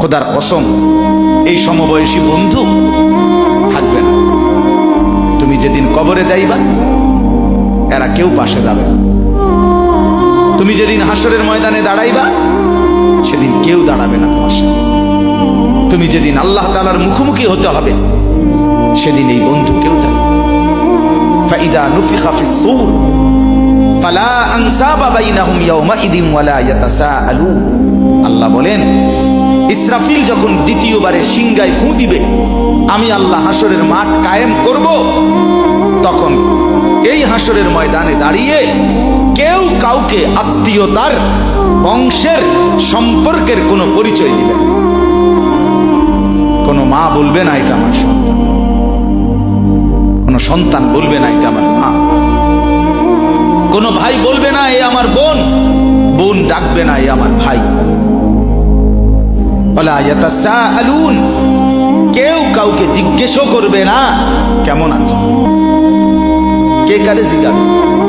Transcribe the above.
খোদার কসম, এই সমবয়সী বন্ধু থাকবে না। তুমি যেদিন কবরে যাইবা, এরা কেউ পাশে যাবে তুমি যেদিন হাসরের ময়দানে দাঁড়াইবা, সেদিন কেউ দাঁড়াবে না তোমার সাথে। তুমি যেদিন আল্লাহ তালার মুখোমুখি হতে হবে, সেদিন এই বন্ধু কেউ যাবে ফাইদা নুফিখা ফিস সূর, ফালা আনসাবা বাইনাহুম ইয়াওমাইদিন ওয়ালা ইয়াতাসাআলুন। আল্লাহ বলেন ইসরাফিল যখন দ্বিতীয়বারে সিংগায় ফু দিবে, আমি আল্লাহ হাসরের মাঠ কায়েম করব, তখন এই হাসরের ময়দানে দাঁড়িয়ে কেউ কাউকে আত্মীয়তার বংশের সম্পর্কের কোনো পরিচয় দিবে কোনো মা বলবে না, এটা আমার সন্তান। কোনো সন্তান বলবে না, এটা আমার মা। কোনো ভাই বলবে না, এ আমার বোন। বোন ডাকবে না, এ আমার ভাই। কেউ কাউকে জিজ্ঞেসও করবে না। কেমন আছে? কে কারে জিজ্ঞাসা